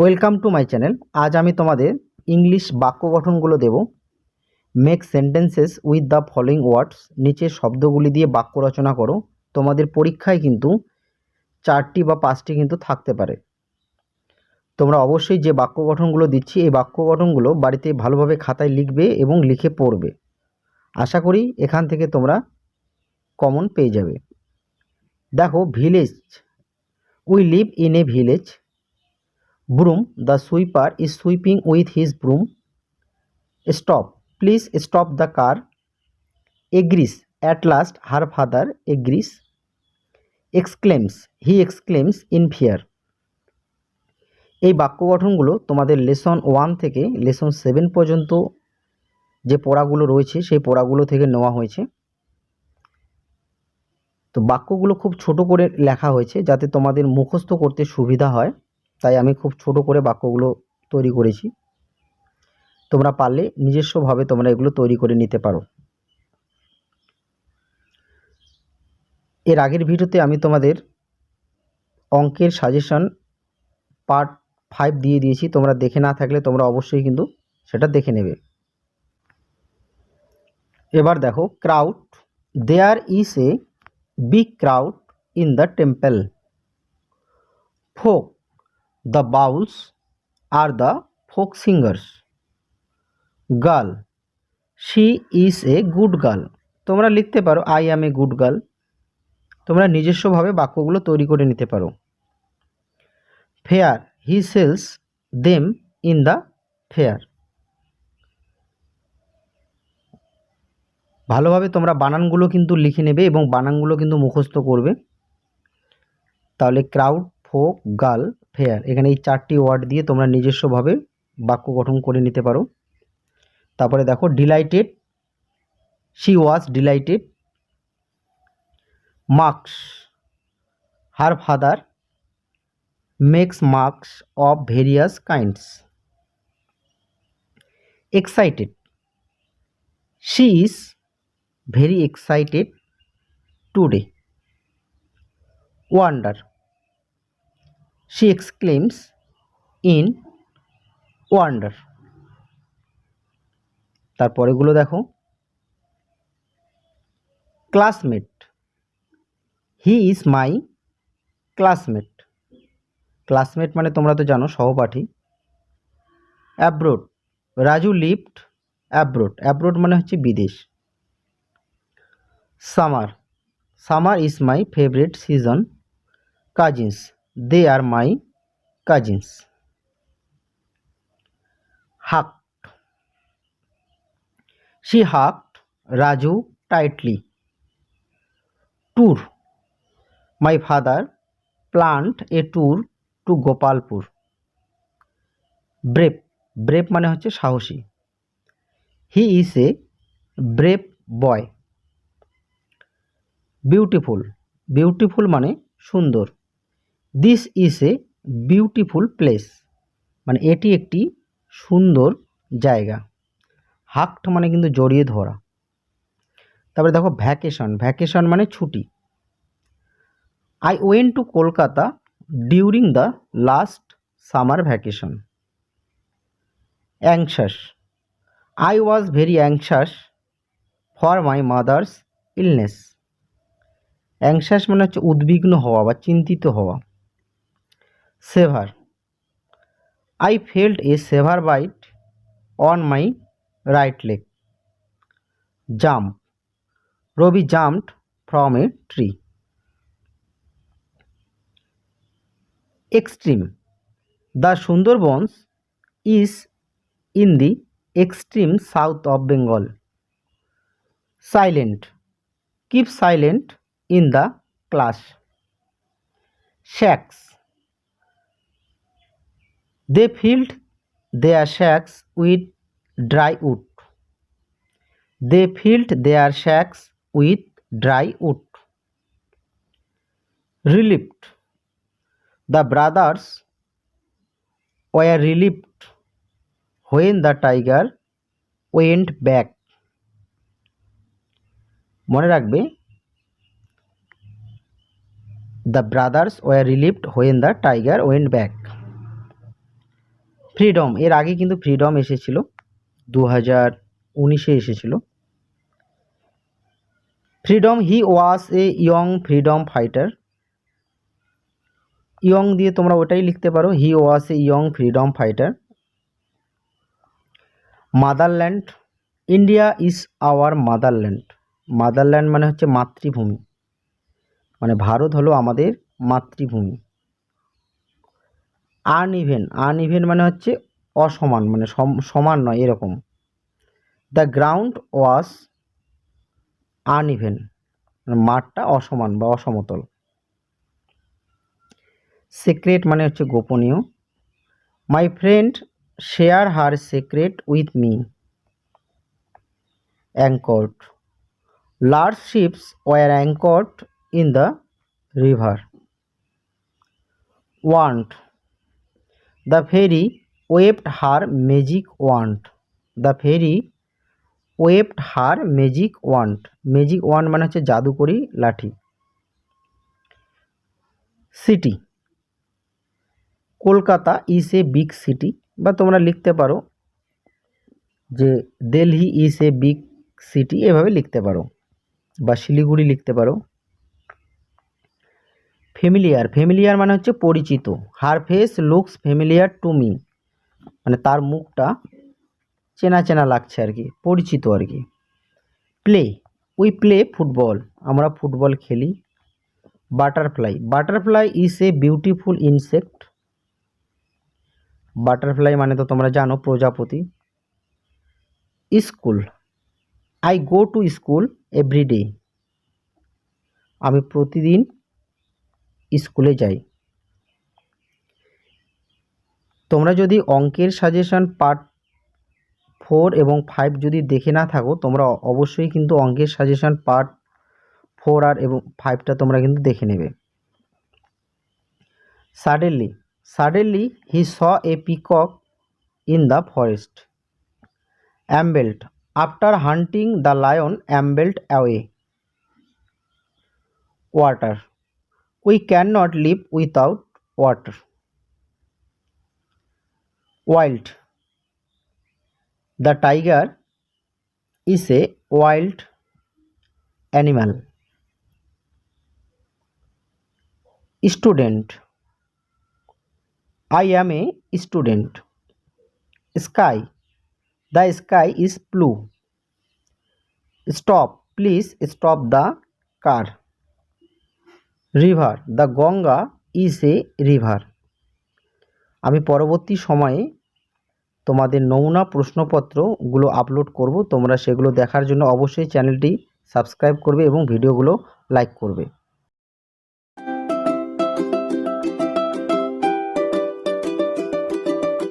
Welcome to my channel আজ আমি তোমাদের ইংলিশ বাক্য গঠনগুলো দেব make sentences with the following words নিচে শব্দগুলি দিয়ে বাক্য রচনা করো তোমাদের পরীক্ষায় কিন্তু চারটি বা পাঁচটি কিন্তু থাকতে পারে তোমরা অবশ্যই যে বাক্য গঠনগুলো দিচ্ছি এই বাক্য গঠনগুলো বাড়িতে ভালোভাবে খাতায় লিখবে এবং লিখে পড়বে আশা করি এখান থেকে তোমরা কমন পেয়ে যাবে দেখো village we live in a village broom the sweeper is sweeping with his broom stop please stop the car agrees at last her father agrees exclaims he exclaims in fear এই বাক্য গঠনগুলো তোমাদের lesson one থেকে lesson seven পর্যন্ত যে পড়াগুলো রয়েছে সেই পড়াগুলো থেকে নেওয়া হয়েছে তো বাক্যগুলো খুব ছোট করে লেখা হয়েছে যাতে তোমাদের মুখস্থ করতে সুবিধা হয় তাই আমি খুব ছোট করে বাক্যগুলো তৈরি করেছি তোমরা পারলে নিজস্বভাবে তোমরা এগুলো তৈরি করে নিতে পারো এর আগের ভিডিওতে আমি তোমাদের অঙ্কের সাজেশন পার্ট ফাইভ দিয়ে দিয়েছি তোমরা দেখে না থাকলে তোমরা অবশ্যই কিন্তু সেটা দেখে নেবে এবার দেখো crowd there is a big crowd in the temple folk the Bauls are the folk singers girl she is a good girl তোমরা লিখতে পারো I am a good girl তোমরা নিজস্বভাবে বাক্যগুলো তৈরি করে নিতে পারো fair he sells them in the fair ভালোভাবে তোমরা বানানগুলো কিন্তু লিখে নেবে এবং বানানগুলো কিন্তু মুখস্থ করবে তাহলে ক্রাউড ফোক গার্ল ফেয়ার এখানে এই চারটি ওয়ার্ড দিয়ে তোমরা নিজস্বভাবে বাক্য গঠন করে নিতে পারো তারপরে দেখো delighted she was delighted marks her father makes marks of various kinds excited she is very excited today wonder she exclaims in wonder তারপরেগুলো দেখো classmate he is my classmate classmate মানে তোমরা তো জানো সহপাঠী abroad Raju left abroad abroad মানে হচ্ছে বিদেশ summer summer is my favourite season cousins they are my cousins hugged she hugged Raju tightly tour my father planned a tour to Gopalpur brave brave মানে হচ্ছে সাহসী he is a brave boy beautiful beautiful মানে সুন্দর this is a beautiful place মানে এটি একটি সুন্দর জায়গা হাক্ট মানে কিন্তু জড়িয়ে ধরা তারপরে দেখো ভ্যাকেশন ভ্যাকেশন মানে ছুটি I went to Kolkata during the last summer vacation anxious I was very anxious for my mother's illness anxious মানে হচ্ছে উদ্বিগ্ন হওয়া বা চিন্তিত হওয়া Sever. I felt a sever bite on my right leg. Jump. Robbie jumped from a tree. Extreme. The Sundarbans is in the extreme south of Bengal. Silent. Keep silent in the class. Shacks. They filled their shacks with dry wood. They filled their shacks with dry wood. Relieved. The brothers were relieved when the tiger went back. মনে রাখবে the brothers were relieved when the tiger went back freedom এর আগে কিন্তু freedom এসেছিল দু হাজার উনিশে এসেছিল freedom he was a young freedom fighter young দিয়ে তোমরা ওটাই লিখতে পারো he was a young freedom fighter motherland India is our motherland motherland মানে হচ্ছে মাতৃভূমি মানে ভারত হলো আমাদের মাতৃভূমি ইভেন আন ইভেন মানে হচ্ছে অসমান মানে সমান নয় এরকম দ্য গ্রাউন্ড ওয়াস ইভেন মানে মাঠটা অসমান বা অসমতল সিক্রেট মানে হচ্ছে গোপনীয় my friend share her secret with me anchored large ships were anchored in the river wand the fairy waved her magic wand the fairy waved her magic wand magic wand মানে হচ্ছে জাদুকরি লাঠি city Kolkata is a big city বা তোমরা লিখতে পারো যে Delhi is a big city এভাবে লিখতে পারো বা শিলিগুড়ি লিখতে পারো ফ্যামিলিয়ার ফ্যামিলিয়ার মানে হচ্ছে পরিচিত her face looks familiar to me মানে তার মুখটা চেনা চেনা লাগছে আর কি পরিচিত আর কি প্লে উই প্লে ফুটবল আমরা ফুটবল খেলি butterfly butterfly is a beautiful insect butterfly মানে তো তোমরা জানো প্রজাপতি school I go to school everyday আমি প্রতিদিন স্কুলে যাই তোমরা যদি অঙ্কের সাজেশন পার্ট ফোর এবং ফাইভ যদি দেখে না থাকো তোমরা অবশ্যই কিন্তু অঙ্কের সাজেশন পার্ট ফোর আর এবং ফাইভটা তোমরা কিন্তু দেখে নেবে suddenly suddenly he saw a peacock in the forest ambled after hunting the lion ambled away water we cannot live without water. Wild. The tiger is a wild animal. Student. I am a student. Sky. The sky is blue. Stop. Please stop the car. River the Ganga is a river আমি পরবর্তী সময়ে তোমাদের নমুনা প্রশ্নপত্রগুলো upload করব তোমরা সেগুলো দেখার জন্য অবশ্যই চ্যানেলটি সাবস্ক্রাইব করবে এবং ভিডিওগুলো লাইক করবে